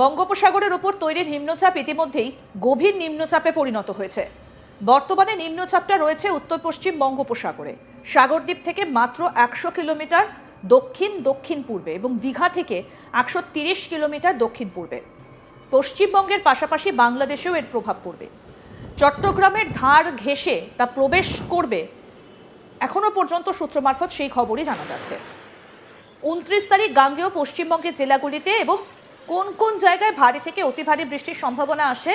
বঙ্গোপসাগরের ওপর তৈরি নিম্নচাপ ইতিমধ্যেই গভীর নিম্নচাপে পরিণত হয়েছে। বর্তমানে নিম্নচাপটা রয়েছে উত্তর পশ্চিম বঙ্গোপসাগরে। সাগরদ্বীপ থেকে মাত্র একশো কিলোমিটার দক্ষিণ দক্ষিণ পূর্বে এবং দীঘা থেকে একশো তিরিশ কিলোমিটার দক্ষিণ পূর্বে। পশ্চিমবঙ্গের পাশাপাশি বাংলাদেশেও এর প্রভাব পড়বে। চট্টগ্রামের ধার ঘেঁষে তা প্রবেশ করবে এখনও পর্যন্ত সূত্র মারফত সেই খবরই জানা যাচ্ছে। উনত্রিশ তারিখ গাঙ্গেয় পশ্চিমবঙ্গের জেলাগুলিতে এবং কোন কোন জায়গায় ভারী থেকে অতি ভারী বৃষ্টির সম্ভাবনা আসে,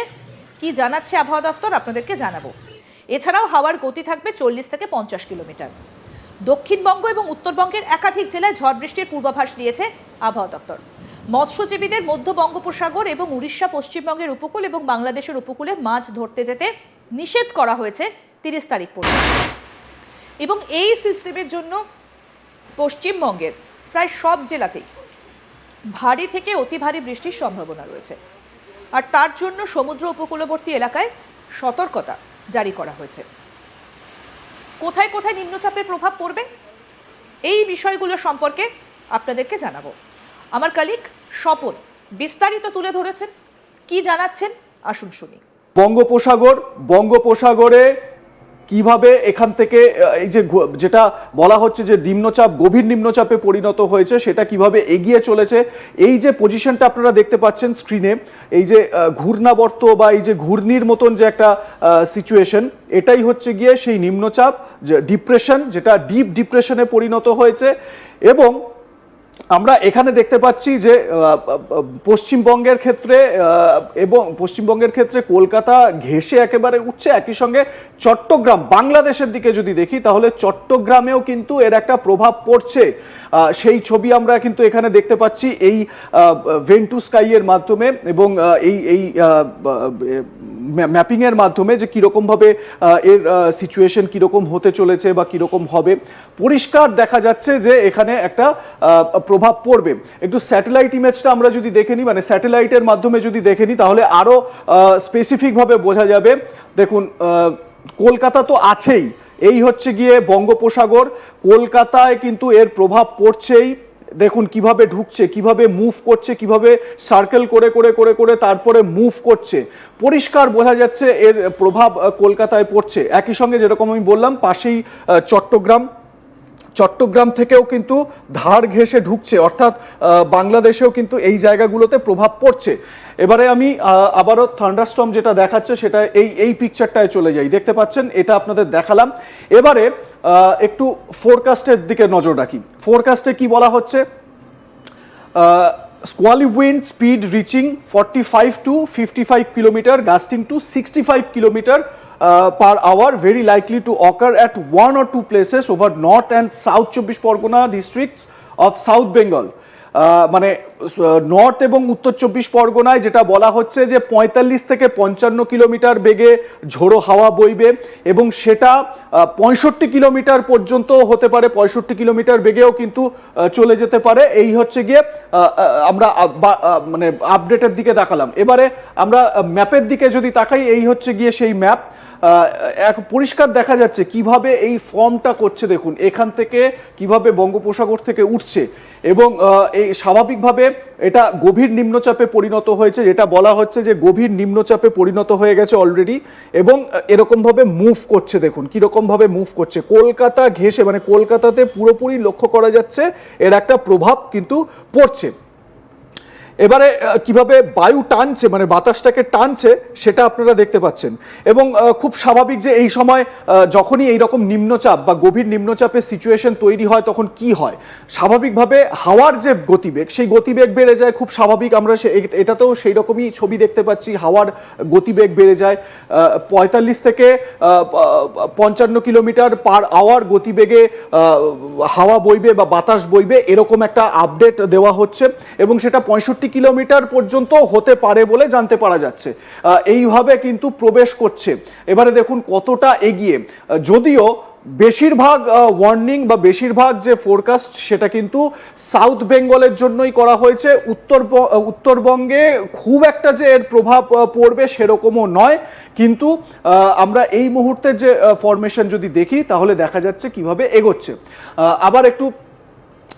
কি জানাচ্ছে আবহাওয়া দফতর আপনাদেরকে জানাব। এছাড়াও হাওয়ার গতি থাকবে চল্লিশ থেকে পঞ্চাশ কিলোমিটার। দক্ষিণবঙ্গ এবং উত্তরবঙ্গের একাধিক জেলায় ঝড় বৃষ্টির পূর্বাভাস দিয়েছে আবহাওয়া দফতর। মৎস্যজীবীদের মধ্য বঙ্গোপসাগর এবং উড়িষ্যা পশ্চিমবঙ্গের উপকূল এবং বাংলাদেশের উপকূলে মাছ ধরতে যেতে নিষেধ করা হয়েছে তিরিশ তারিখ পর্যন্ত। এবং এই সিস্টেমের জন্য পশ্চিমবঙ্গের প্রায় সব জেলাতেই ভারী থেকে অতি ভারী বৃষ্টির সম্ভাবনা রয়েছে। আর তার জন্য সমুদ্র উপকূলবর্তী এলাকায় সতর্কতা জারি করা হয়েছে। কোথায় কোথায় নিম্নচাপের প্রভাব পড়বে? এই বিষয়গুলো সম্পর্কে আপনাদেরকে জানাব। আমার কালিক স্বপন বিস্তারিত তুলে ধরেছেন। কি জানাচ্ছেন? আসুন শুনি। বঙ্গোপসাগর, বঙ্গোপসাগরে কীভাবে এখান থেকে এই যে যেটা বলা হচ্ছে যে নিম্নচাপ, গভীর নিম্নচাপে পরিণত হয়েছে, সেটা কীভাবে এগিয়ে চলেছে, এই যে পজিশনটা আপনারা দেখতে পাচ্ছেন স্ক্রিনে এই যে ঘূর্ণাবর্ত বা এই যে ঘূর্ণির মতন যে একটা সিচুয়েশন এটাই হচ্ছে গিয়ে সেই নিম্নচাপ ডিপ্রেশন যেটা ডিপ ডিপ্রেশনে পরিণত হয়েছে এবং আমরা এখানে দেখতে পাচ্ছি যে পশ্চিমবঙ্গের ক্ষেত্রে এবং পশ্চিমবঙ্গের ক্ষেত্রে কলকাতা ঘেঁষে একেবারে উঠছে। একই সঙ্গে চট্টগ্রাম, বাংলাদেশের দিকে যদি দেখি, তাহলে চট্টগ্রামেও কিন্তু এর একটা প্রভাব পড়ছে। সেই ছবি আমরা কিন্তু এখানে দেখতে পাচ্ছি এই ভেন্টু স্কাইয়ের মাধ্যমে এবং এই এই ম্যাপিং এর মাধ্যমে যে কীরকম ভাবে এর সিচুয়েশন কীরকম হতে চলেছে বা কীরকম হবে। পরিষ্কার দেখা যাচ্ছে যে এখানে একটা প্রভাব পড়বে। একটু স্যাটেলাইট ইমেজটা আমরা যদি দেখে নিই মানে স্যাটেলাইটের মাধ্যমে যদি দেখে নিই, তাহলে আরও স্পেসিফিক ভাবে বোঝা যাবে। দেখুন কলকাতা তো আছেই। এই হচ্ছে গিয়ে বঙ্গোপসাগর। কলকাতায় কিন্তু এর প্রভাব পড়ছেই। দেখুন কীভাবে ঢুকছে, কীভাবে মুভ করছে, কীভাবে সার্কেল করে করে করে করে তারপরে মুভ করছে। পরিষ্কার বোঝা যাচ্ছে এর প্রভাব কলকাতায় পড়ছে। একই সঙ্গে যেরকম আমি বললাম, পাশেই চট্টগ্রাম। চট্টগ্রাম থেকেও কিন্তু ধার ঘেঁষে ঢুকছে। অর্থাৎ বাংলাদেশেও কিন্তু এই জায়গাগুলোতে প্রভাব পড়ছে। এবারে আমি আবারও থান্ডারস্টম যেটা দেখাচ্ছে সেটা এই এই পিকচারটায় চলে যাই। দেখতে পাচ্ছেন, এটা আপনাদের দেখালাম। এবারে একটু ফোরকাস্টের দিকে নজর রাখি। ফোরকাস্টে কি বলা হচ্ছে? Squally wind speed reaching forty five to fifty five kilometre gusting to sixty five kilometre per hour very likely to occur at one or two places over north and south চব্বিশ Pargana districts of south Bengal মানে north এবং উত্তর চব্বিশ পরগনায় যেটা বলা হচ্ছে যে পঁয়তাল্লিশ থেকে পঞ্চান্ন কিলোমিটার বেগে ঝোড়ো হাওয়া বইবে এবং সেটা পঁয়ষট্টি কিলোমিটার পর্যন্ত হতে পারে, পঁয়ষট্টি কিলোমিটার বেগেও কিন্তু চলে যেতে পারে। এই হচ্ছে গিয়ে আমরা মানে আপডেটের দিকে তাকালাম। এবারে আমরা ম্যাপের দিকে যদি তাকাই, এই হচ্ছে গিয়ে সেই ম্যাপ এক পরিষ্কার দেখা যাচ্ছে কীভাবে এই ফর্মটা করছে, দেখুন, এখান থেকে কীভাবে বঙ্গোপসাগর থেকে উঠছে এবং এই স্বাভাবিকভাবে এটা গভীর নিম্নচাপে পরিণত হয়েছে, যেটা বলা হচ্ছে যে গভীর নিম্নচাপে পরিণত হয়ে গেছে অলরেডি এবং এরকমভাবে মুভ করছে, দেখুন, কীরকমভাবে মুভ করছে। কলকাতা ঘেঁষে মানে কলকাতাতে পুরোপুরি লক্ষ্য করা যাচ্ছে, এর একটা প্রভাব কিন্তু পড়ছে। এবারে কীভাবে বায়ু টানছে মানে বাতাসটাকে টানছে, সেটা আপনারা দেখতে পাচ্ছেন। এবং খুব স্বাভাবিক যে এই সময় যখনই এই রকম নিম্নচাপ বা গভীর নিম্নচাপের সিচুয়েশন তৈরি হয়, তখন কি হয়? স্বাভাবিকভাবে হাওয়ার যে গতিবেগ, সেই গতিবেগ বেড়ে যায়, খুব স্বাভাবিক আমরা এটাতেও সেই রকমই ছবি দেখতে পাচ্ছি, হাওয়ার গতিবেগ বেড়ে যায়। পঁয়তাল্লিশ থেকে পঞ্চান্ন কিলোমিটার পার আওয়ার গতিবেগে হাওয়া বইবে বা বাতাস বইবে, এরকম একটা আপডেট দেওয়া হচ্ছে। এবং সেটা পঁয়ষট্টি কিলোমিটার পর্যন্ত হতে পারে বলে জানতে পারা যাচ্ছে। এইভাবে কিন্তু প্রবেশ করছে। এবারে দেখুন কতটা এগিয়ে। যদিও বেশিরভাগ ওয়ার্নিং বা বেশিরভাগ যে ফোরকাস্ট সেটা কিন্তু সাউথ বেঙ্গলের জন্যই করা হয়েছে। উত্তর উত্তরবঙ্গে খুব একটা যে এর প্রভাব পড়বে সেরকমও নয়। কিন্তু আমরা এই মুহূর্তের যে ফরমেশন যদি দেখি, তাহলে দেখা যাচ্ছে কীভাবে এগোচ্ছে। আবার একটু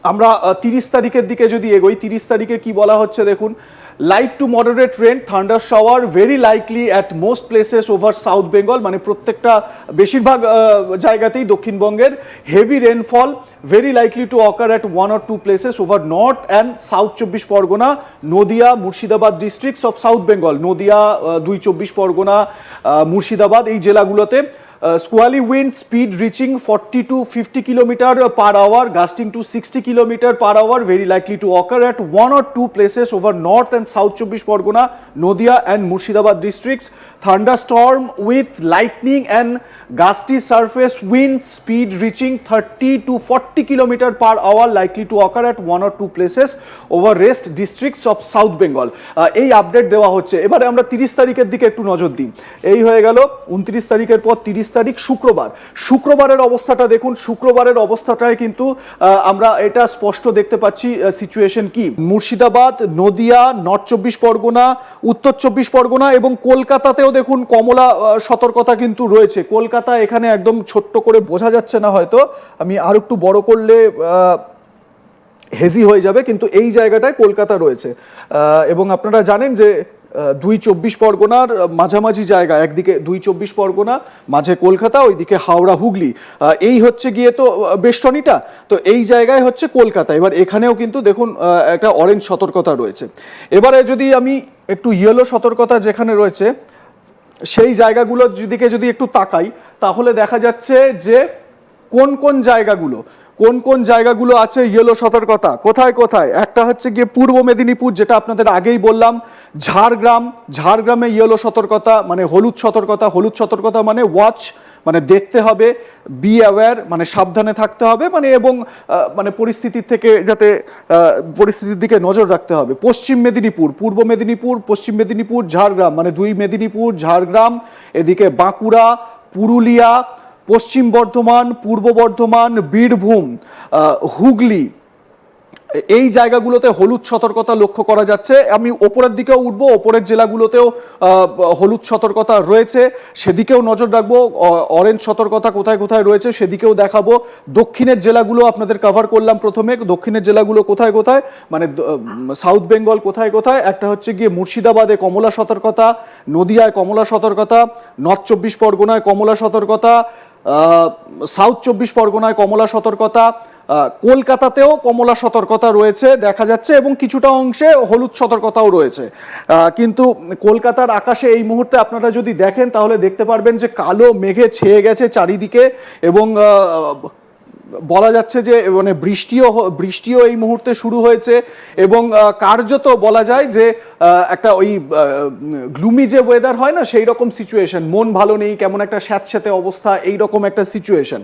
আমরা তিরিশ তারিখের দিকে যদি এগোই, তিরিশ তারিখে কি বলা হচ্ছে দেখুন light to moderate rain thunder shower very likely at most places over south Bengal মানে প্রত্যেকটা বেশিরভাগ জায়গাতেই দক্ষিণবঙ্গের heavy rainfall very likely to occur at one or two places over north and south চব্বিশ Pargana, Nadia, Murshidabad districts of south Bengal Nadia দুই চব্বিশ পরগনা মুর্শিদাবাদ, এই জেলাগুলোতে। Squally wind speed reaching forty to fifty kilometre per hour gusting to sixty kilometre per hour very likely to occur at one or two places over north and south চব্বিশ Pargana Nadia and Murshidabad districts thunderstorm with lightning and gusty surface wind speed reaching 30 to 40 kilometer per hour likely to occur at one or two places over rest districts of south bengal. আহ, এই update দেওয়া হচ্ছে। এবারে আমরা তিরিশ তারিখের দিকে একটু নজর দিই। এই হয়ে গেল উনত্রিশ তারিখের পর তিরিশ তারিখ শুক্রবার। শুক্রবারের অবস্থাটা দেখুন, শুক্রবারের অবস্থাটায় কিন্তু আমরা এটা স্পষ্ট দেখতে পাচ্ছি সিচুয়েশন কি? মুর্শিদাবাদ, নদিয়া নর্থ চব্বিশ পরগনা, উত্তর চব্বিশ পরগনা এবং কলকাতাতেও দেখুন কমলা সতর্কতা কিন্তু রয়েছে। কলকাতা এখানে একদম ছোট্ট করে বোঝা যাচ্ছে না হয়তো। আমি আর একটু বড় করলে হেজি হয়ে যাবে, কিন্তু এই জায়গাটায় কলকাতা রয়েছে। এবং আপনারা জানেন যে দুই চব্বিশ পরগনার মাঝামাঝি জায়গা, একদিকে দুই চব্বিশ পরগনা, মাঝে কলকাতা, ওইদিকে হাওড়া, হুগলি। এই হচ্ছে গিয়ে তো বেষ্টনীটা। তো এই জায়গায় হচ্ছে কলকাতা। এবার এখানেও কিন্তু দেখুন একটা অরেঞ্জ সতর্কতা রয়েছে। এবারে যদি আমি একটু ইয়েলো সতর্কতা যেখানে রয়েছে, সেই জায়গাগুলোর দিকে যদি একটু তাকাই, তাহলে দেখা যাচ্ছে যে কোন কোন জায়গাগুলো কোন কোন জায়গাগুলো আছে ইয়েলো সতর্কতা? কোথায় কোথায়? একটা হচ্ছে গিয়ে পূর্ব মেদিনীপুর, যেটা আপনাদের আগেই বললাম, ঝাড়গ্রাম। ঝাড়গ্রামে ইয়েলো সতর্কতা মানে হলুদ সতর্কতা হলুদ সতর্কতা মানে ওয়াচ মানে দেখতে হবে বি অ্যাওয়্যার মানে সাবধানে থাকতে হবে মানে এবং মানে পরিস্থিতির থেকে যাতে পরিস্থিতির দিকে নজর রাখতে হবে। পশ্চিম মেদিনীপুর, পূর্ব মেদিনীপুর, পশ্চিম মেদিনীপুর, ঝাড়গ্রাম মানে দুই মেদিনীপুর, ঝাড়গ্রাম, এদিকে বাঁকুড়া, পুরুলিয়া পশ্চিম বর্ধমান পূর্ব বর্ধমান বীরভূম হুগলি এই জায়গাগুলোতে হলুদ সতর্কতা লক্ষ্য করা যাচ্ছে। আমি ওপরের দিকেও উঠবো, ওপরের জেলাগুলোতেও হলুদ সতর্কতা রয়েছে। সেদিকেও নজর রাখব অরেঞ্জ সতর্কতা কোথায় কোথায় রয়েছে সেদিকেও দেখাবো। দক্ষিণের জেলাগুলো আপনাদের কভার করলাম প্রথমে। দক্ষিণের জেলাগুলো কোথায় কোথায়? মানে সাউথ বেঙ্গল কোথায় কোথায়? একটা হচ্ছে গিয়ে মুর্শিদাবাদে কমলা সতর্কতা, নদিয়ায় কমলা সতর্কতা নর্থ চব্বিশ পরগনায় কমলা সতর্কতা সাউথ চব্বিশ পরগনায় কমলা সতর্কতা কলকাতাতেও কমলা সতর্কতা রয়েছে, দেখা যাচ্ছে, এবং কিছুটা অংশে হলুদ সতর্কতাও রয়েছে। কিন্তু কলকাতার আকাশে এই মুহূর্তে আপনারা যদি দেখেন, তাহলে দেখতে পারবেন যে কালো মেঘে ছেয়ে গেছে চারিদিকে, এবং বলা যাচ্ছে যে মানে বৃষ্টিও বৃষ্টিও এই মুহূর্তে শুরু হয়েছে, এবং কার্যত বলা যায় যে একটা ওই গ্লুমি যে ওয়েদার হয় না সেই রকম সিচুয়েশন মন ভালো নেই, কেমন একটা স্যাঁতস্যাঁতে অবস্থা এই রকম একটা সিচুয়েশন